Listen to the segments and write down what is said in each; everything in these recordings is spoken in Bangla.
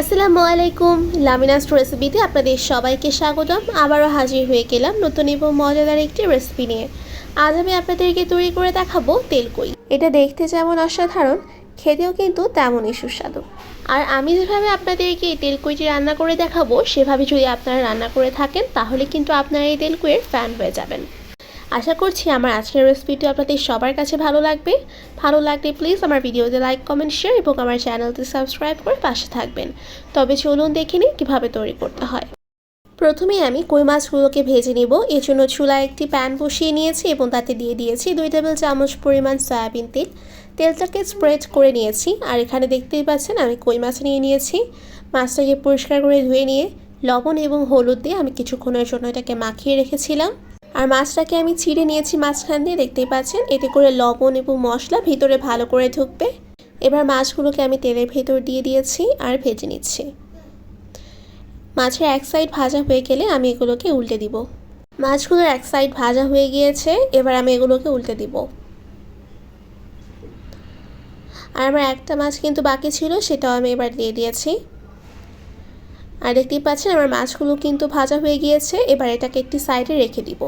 আসসালামু আলাইকুম। লামিনাস রেসিপিতে আপনাদের সবাইকে স্বাগতম। আবারও হাজির হয়ে গেলাম নতুন এবং মজাদার একটি রেসিপি নিয়ে। আজ আমি আপনাদেরকে তৈরি করে দেখাবো তেলকই। এটা দেখতে যেমন অসাধারণ, খেতেও কিন্তু তেমনই সুস্বাদু। আর আমি যেভাবে আপনাদেরকে এই তেলকুইটি রান্না করে দেখাবো, সেভাবে যদি আপনারা রান্না করে থাকেন, তাহলে কিন্তু আপনারা এই তেলকুইয়ের ফ্যান হয়ে যাবেন। আশা করছি আমার আজকের রেসিপিটি আপনাদের সবার কাছে ভালো লাগবে। ভালো লাগলে প্লিজ আমার ভিডিওতে লাইক কমেন্ট শেয়ার এবং আমার চ্যানেলটি সাবস্ক্রাইব করে পাশে থাকবেন। তবে চলুন দেখে নিই কীভাবে তৈরি করতে হয়। প্রথমে আমি কই মাছগুলোকে ভেজে নেব। এর জন্য চুলায় একটি প্যান বসিয়ে নিয়েছি এবং তাতে দিয়ে দিয়েছি দুই টেবিল চামচ পরিমাণ সয়াবিন তেল। তেলটাকে স্প্রেড করে নিয়েছি আর এখানে দেখতেই পাচ্ছেন আমি কই মাছ নিয়ে নিয়েছি। মাছটাকে পরিষ্কার করে ধুয়ে নিয়ে লবণ এবং হলুদ দিয়ে আমি কিছুক্ষণের জন্য এটাকে মাখিয়ে রেখেছিলাম। আর মাছটাকে আমি ছিঁড়ে নিয়েছি মাঝখান দিয়ে, দেখতেই পাচ্ছেন? এতে করে লবণ এবং মশলা ভিতরে ভালো করে ঢুকবে। এবার মাছগুলোকে আমি তেলের ভেতর দিয়ে দিয়েছি আর ভেজে নিচ্ছি। মাছের এক সাইড ভাজা হয়ে গেলে আমি এগুলোকে উল্টে দিব। মাছগুলোর এক সাইড ভাজা হয়ে গিয়েছে, এবার আমি এগুলোকে উল্টে দিব। আর আমার একটা মাছ কিন্তু বাকি ছিল, সেটাও আমি এবার দিয়ে দিয়েছি। আর দেখতেই পাচ্ছেন আমার মাছগুলো কিন্তু ভাজা হয়ে গিয়েছে, এবার এটাকে একটি সাইডে রেখে দিব।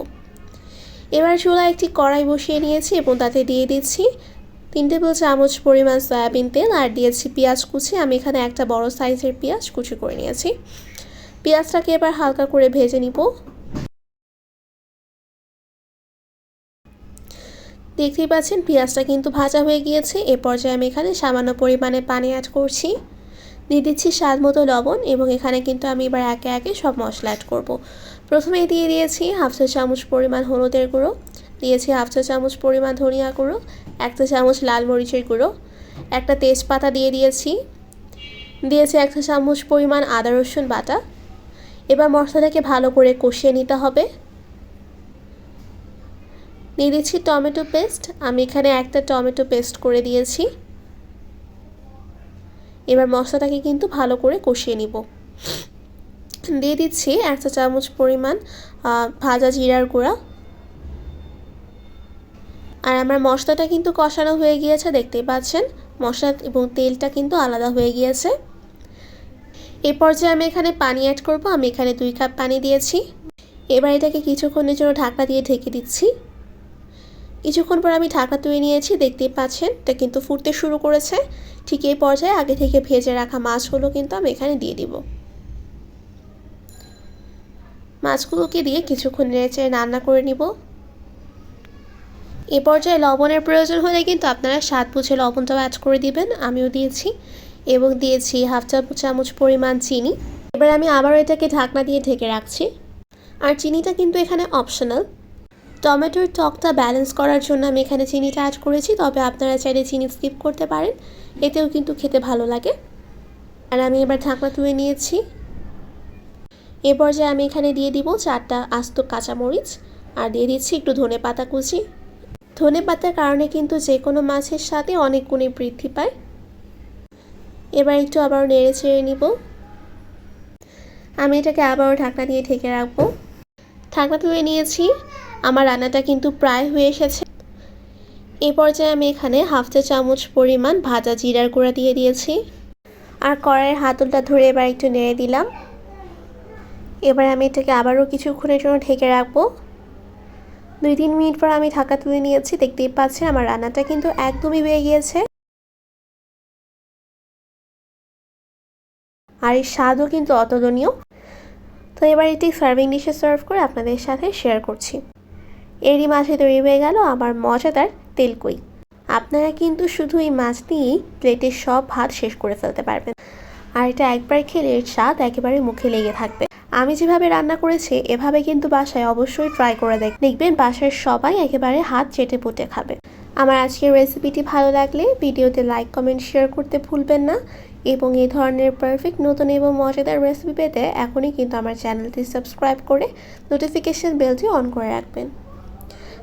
এবার চুলায় একটি কড়াই বসিয়ে নিয়েছি এবং তাতে দিয়ে দিচ্ছি তিন টেবিল চামচ পরিমাণ সয়াবিন তেল আর দিয়েছি পেঁয়াজ কুচি। আমি এখানে একটা বড় সাইজের পেঁয়াজ কুচি করে নিয়েছি। পেঁয়াজটাকে এবার হালকা করে ভেজে নিব। দেখতেই পাচ্ছেন পেঁয়াজটা কিন্তু ভাজা হয়ে গিয়েছে। এ পর্যায়ে আমি এখানে সামান্য পরিমাণে পানি অ্যাড করছি। দিয়ে দিচ্ছি স্বাদ মতো লবণ এবং এখানে কিন্তু আমি এবার একে একে সব মশলা অ্যাড করব। প্রথমে দিয়ে দিয়েছি হাফ চা চামচ পরিমাণ হলুদের গুঁড়ো, দিয়েছি হাফ চা চামচ পরিমাণ ধনিয়া গুঁড়ো একটা চামচ লাল মরিচের গুঁড়ো, একটা তেজপাতা দিয়ে দিয়েছি দিয়েছি একটা চামচ পরিমাণ আদা রসুন বাটা। এবার মশলাটাকে ভালো করে কষিয়ে নিতে হবে। দিয়ে দিচ্ছি টমেটো পেস্ট, আমি এখানে একটা টমেটো পেস্ট করে দিয়েছি। এবার মশলাটাকে কিন্তু ভালো করে কষিয়ে নিব। দিয়ে দিচ্ছি একটা চামচ পরিমাণ ভাজা জিরার গুঁড়া। আর আমার মশলাটা কিন্তু কষানো হয়ে গিয়েছে, দেখতেই পাচ্ছেন? মশলা এবং তেলটা কিন্তু আলাদা হয়ে গিয়েছে। এ পর্যায়ে আমি এখানে পানি অ্যাড করব, আমি এখানে দুই কাপ পানি দিয়েছি। এবার এটাকে কিছুক্ষণের জন্য ঢাকা দিয়ে ঢেকে দিচ্ছি। কিছুক্ষণ পর আমি ঢাকা তুলে নিয়েছি, দেখতেই পাচ্ছেন, এটা কিন্তু ফুটতে শুরু করেছে। ঠিক এই পর্যায়ে আগে থেকে ভেজে রাখা মাছগুলো কিন্তু আমি এখানে দিয়ে দিব। মাছগুলোকে দিয়ে কিছুক্ষণ নেড়ে রান্না করে নিব। এ পর্যায়ে লবণের প্রয়োজন হলে কিন্তু আপনারা স্বাদ বুঝে লবণটাও অ্যাড করে দিবেন, আমিও দিয়েছি। এবং দিয়েছি হাফ চামচ পরিমাণ চিনি। এবার আমি আবারও এটাকে ঢাকনা দিয়ে ঢেকে রাখছি। আর চিনিটা কিন্তু এখানে অপশনাল টমেটোর টকটা ব্যালেন্স করার জন্য আমি এখানে চিনিটা অ্যাড করেছি, তবে আপনারা চাইলে চিনি স্কিপ করতে পারেন। এতেও কিন্তু খেতে ভালো লাগে। আর আমি এবার ঢাকনা তুলে নিয়েছি। এ পর্যায়ে আমি এখানে দিয়ে দিব চারটা আস্ত কাঁচামরিচ। আর দিয়ে দিচ্ছি একটু ধনে পাতা কুচি। ধনে পাতার কারণে কিন্তু যে কোনো মাছের সাথে অনেক গুণে বৃদ্ধি পায়। এবার একটু আবার নেড়ে ছেড়ে নিব। আমি এটাকে আবারও ঢাকনা দিয়ে ঢেকে রাখব। ঢাকনা তুলে নিয়েছি। আমার রান্নাটা কিন্তু প্রায় হয়ে এসেছে। এ পর্যায়ে আমি এখানে হাফ চা চামচ পরিমাণ ভাজা জিরার গুঁড়া দিয়ে দিয়েছি। আর কড়াইয়ের হাতলটা ধরে এবার একটু নেড়ে দিলাম। এবার আমি এটাকে আবারও কিছুক্ষণের জন্য ঢেকে রাখব। দুই তিন মিনিট পর আমি ঢাকা তুলে নিয়েছি, দেখতেই পাচ্ছেন আমার রান্নাটা কিন্তু একদমই হয়ে গিয়েছে। আর এই স্বাদও কিন্তু অতুলনীয়। তো এবার এটি সার্ভিং ডিশে সার্ভ করে আপনাদের সাথে শেয়ার করছি। এরই মাঝে তৈরি হয়ে গেল আমার মজাদার তেলকই। আপনারা কিন্তু শুধু এই মাছ দিয়েই প্লেটের সব ভাত শেষ করে ফেলতে পারবেন। আর এটা একবার খেলে এর স্বাদ একেবারে মুখে লেগে থাকবে। আমি যেভাবে রান্না করেছি, এভাবে কিন্তু বাসায় অবশ্যই ট্রাই করে দেখ দেখবেন বাসার সবাই একেবারে হাত চেটে পুটে খাবে। আমার আজকের রেসিপিটি ভালো লাগলে ভিডিওতে লাইক কমেন্ট শেয়ার করতে ভুলবেন না। এবং এই ধরনের পারফেক্ট নতুন এবং মজাদার রেসিপি পেতে এখনই কিন্তু আমার চ্যানেলটি সাবস্ক্রাইব করে নোটিফিকেশান বেলটি অন করে রাখবেন।